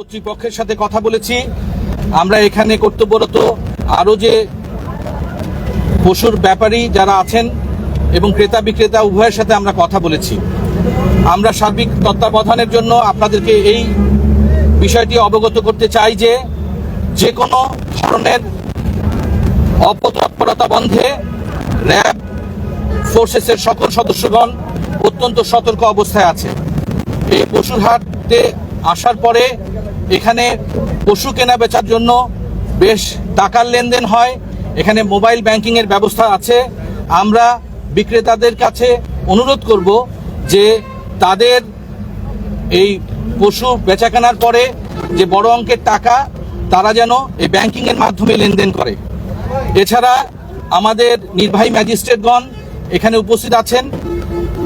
কর্তৃপক্ষের সাথে কথা বলেছি। আমরা এখানে কর্তব্যরত আরও যে পশুর ব্যাপারী যারা আছেন এবং ক্রেতা বিক্রেতা উভয়ের সাথে আমরা কথা বলেছি। আমরা সার্বিক তত্ত্বাবধানের জন্য আপনাদেরকে এই বিষয়টি অবগত করতে চাই যে যে কোনো ধরনের অপতৎপরতা বন্ধে র্যাব ফোর্সেসের সকল সদস্যগণ অত্যন্ত সতর্ক অবস্থায় আছে। এই পশুর হাটে আসার পরে এখানে পশু কেনা বেচার জন্য বেশ টাকার লেনদেন হয়। এখানে মোবাইল ব্যাংকিংয়ের ব্যবস্থা আছে। আমরা বিক্রেতাদের কাছে অনুরোধ করব যে তাদের এই পশু বেচাকেনার পরে যে বড় অঙ্কের টাকা, তারা যেন এই ব্যাংকিংয়ের মাধ্যমে লেনদেন করে। এছাড়া আমাদের নির্বাহী ম্যাজিস্ট্রেটগণ এখানে উপস্থিত আছেন,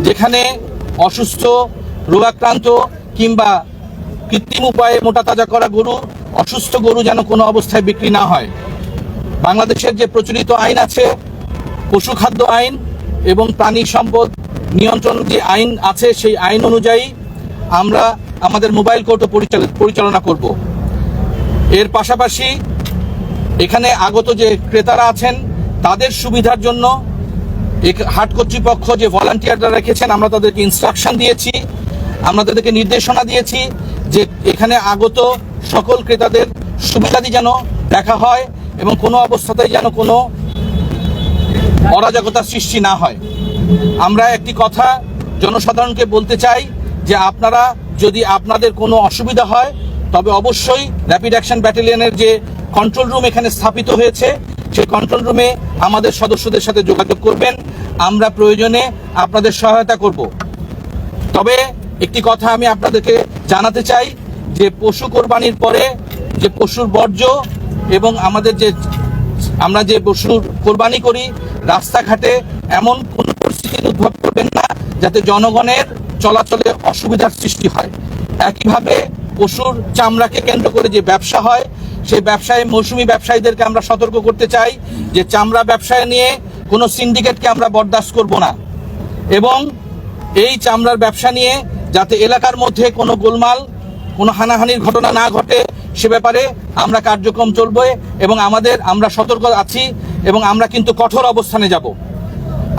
যেখানে অসুস্থ, রোগাক্রান্ত কিংবা কৃত্রিম উপায়ে মোটা তাজা করা গরু, অসুস্থ গরু যেন কোনো অবস্থায় বিক্রি না হয়। বাংলাদেশের যে প্রচলিত আইন আছে, পশু খাদ্য আইন এবং প্রাণী সম্পদ নিয়ন্ত্রণ যে আইন আছে, সেই আইন অনুযায়ী আমরা আমাদের মোবাইল কোর্টও পরিচাল- পরিচালনা করব। এর পাশাপাশি এখানে আগত যে ক্রেতারা আছেন, তাদের সুবিধার জন্য হাট কর্তৃপক্ষ যে ভলান্টিয়াররা রেখেছেন, আমরা তাদেরকে ইনস্ট্রাকশন দিয়েছি, আমরা তাদেরকে নির্দেশনা দিয়েছি যে এখানে আগত সকল ক্রেতাদের সুবিধাদি যেন দেখা হয় এবং কোনো অবস্থাতেই যেন কোনো অরাজকতা সৃষ্টি না হয়। আমরা একটি কথা জনসাধারণকে বলতে চাই যে আপনারা যদি আপনাদের কোনো অসুবিধা হয়, তবে অবশ্যই র্যাপিড অ্যাকশন ব্যাটালিয়নের যে কন্ট্রোল রুম এখানে স্থাপিত হয়েছে, সেই কন্ট্রোল রুমে আমাদের সদস্যদের সাথে যোগাযোগ করবেন। আমরা প্রয়োজনে আপনাদের সহায়তা করব। তবে একটি কথা আমি আপনাদেরকে জানাতে চাই, যে পশু কোরবানির পরে যে পশুর বর্জ্য এবং আমাদের যে, আমরা যে পশুর কোরবানি করি, রাস্তাঘাটে এমন কোন পরিস্থিতির উদ্ভব করবেন না, যাতে জনগণের চলাচলে অসুবিধার সৃষ্টি হয়। একইভাবে পশুর চামড়াকে কেন্দ্র করে যে ব্যবসা হয়, সেই ব্যবসায়, মৌসুমী ব্যবসায়ীদেরকে আমরা সতর্ক করতে চাই, যে চামড়া ব্যবসায় নিয়ে কোনো সিন্ডিকেটকে আমরা বরদাস্ত করব না। এবং এই চামড়ার ব্যবসা নিয়ে যাতে এলাকার মধ্যে কোনো গোলমাল, কোনো হানাহানির ঘটনা না ঘটে, সে ব্যাপারে আমরা কার্যক্রম চলবে এবং আমাদের, আমরা সতর্ক আছি এবং আমরা কিন্তু কঠোর অবস্থানে যাব।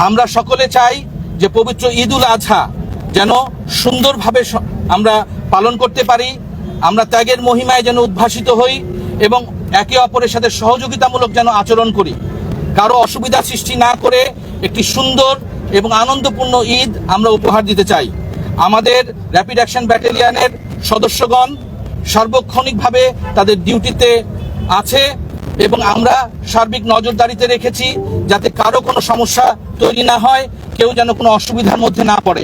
আমরা সকলে চাই যে পবিত্র ঈদ উল আজহা যেন সুন্দরভাবে আমরা পালন করতে পারি, আমরা ত্যাগের মহিমায় যেন উদ্ভাসিত হই এবং একে অপরের সাথে সহযোগিতামূলক যেন আচরণ করি। কারও অসুবিধা সৃষ্টি না করে একটি সুন্দর এবং আনন্দপূর্ণ ঈদ আমরা উপহার দিতে চাই। আমাদের র্যাপিড অ্যাকশন ব্যাটালিয়নের সদস্যগণ সার্বক্ষণিকভাবে তাদের ডিউটিতে আছে এবং আমরা সার্বিক নজরদারিতে রেখেছি যাতে কারও কোনো সমস্যা তৈরি না হয়, কেউ যেন কোনো অসুবিধার মধ্যে না পড়ে।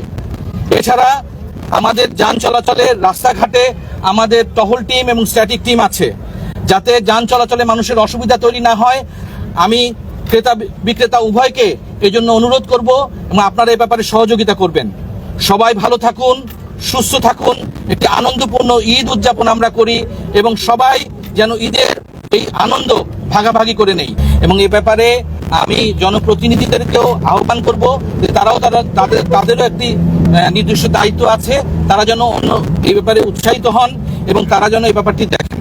এছাড়া আমাদের যান চলাচলের রাস্তাঘাটে আমাদের টহল টিম এবং স্ট্যাটিক টিম আছে। যাতে যান চলাচলে মানুষের অসুবিধা তৈরি না হয়, আমি ক্রেতা বিক্রেতা উভয়কে এই জন্য অনুরোধ করব এবং আপনারা এ ব্যাপারে সহযোগিতা করবেন। সবাই ভালো থাকুন, সুস্থ থাকুন। একটি আনন্দপূর্ণ ঈদ উদযাপন আমরা করি এবং সবাই যেন ঈদের এই আনন্দ ভাগাভাগি করে নেই। এবং এ ব্যাপারে আমি জনপ্রতিনিধিদেরকেও আহ্বান করব যে তারাও তারা, তাদের, তাদেরও একটি নির্দিষ্ট দায়িত্ব আছে। তারা যেন অন্য এই ব্যাপারে উৎসাহিত হন এবং তারা যেন এই ব্যাপারটি দেখেন।